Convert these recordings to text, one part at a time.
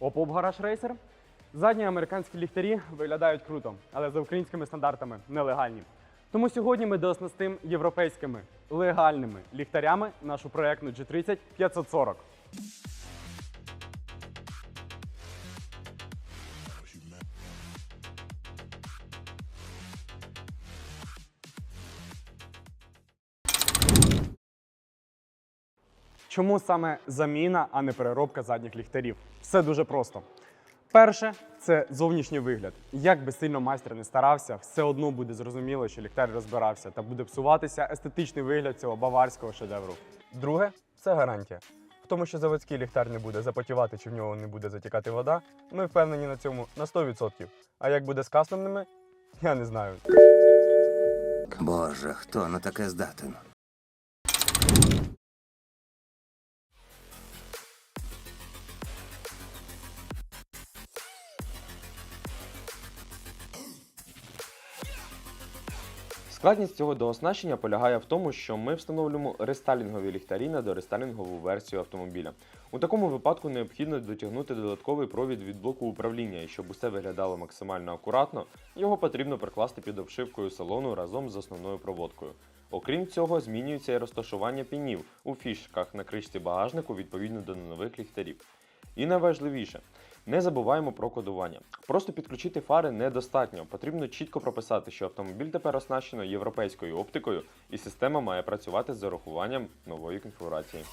Opel гараж рейсер. Задні американські ліхтарі виглядають круто, але за українськими стандартами нелегальні. Тому сьогодні ми дооснастим європейськими легальними ліхтарями нашу проектну G30 540. Чому саме заміна, а не переробка задніх ліхтарів? Все дуже просто. Перше це зовнішній вигляд. Як би сильно майстер не старався, все одно буде зрозуміло, що ліхтар розбирався та буде псуватися естетичний вигляд цього баварського шедевру. Друге це гарантія. В тому, що заводський ліхтар не буде запотівати чи в нього не буде затікати вода, ми впевнені на цьому на 100%. А як буде з кастомними, я не знаю. Боже, хто на таке здатен? Складність цього дооснащення полягає в тому, що ми встановлюємо рестайлінгові ліхтарі на дорестайлінгову версію автомобіля. У такому випадку необхідно дотягнути додатковий провід від блоку управління, і щоб усе виглядало максимально акуратно, його потрібно прикласти під обшивкою салону разом з основною проводкою. Окрім цього, змінюється і розташування пінів у фішках на кришці багажнику відповідно до нових ліхтарів. І найважливіше, не забуваємо про кодування. Просто підключити фари недостатньо. Потрібно чітко прописати, що автомобіль тепер оснащено європейською оптикою, і система має працювати з зарахуванням нової конфігурації.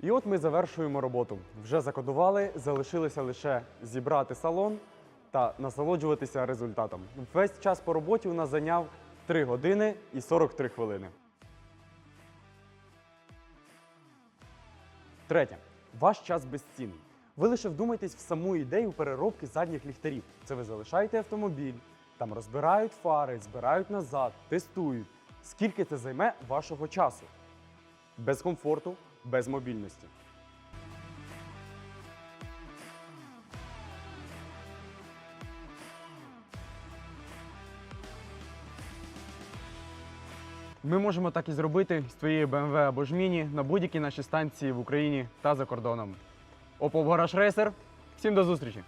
І от ми завершуємо роботу. Вже закодували, залишилося лише зібрати салон та насолоджуватися результатом. Весь час по роботі у нас зайняв 3 години і 43 хвилини. Третє. Ваш час безцінний. Ви лише вдумайтесь в саму ідею переробки задніх ліхтарів. Це ви залишаєте автомобіль, там розбирають фари, збирають назад, тестують. Скільки це займе вашого часу? Без комфорту, без мобільності. Ми можемо так і зробити з твоєї BMW або ж Міні на будь-якій нашій станції в Україні та за кордоном. Опов гараж рейсер. Всім до зустрічі!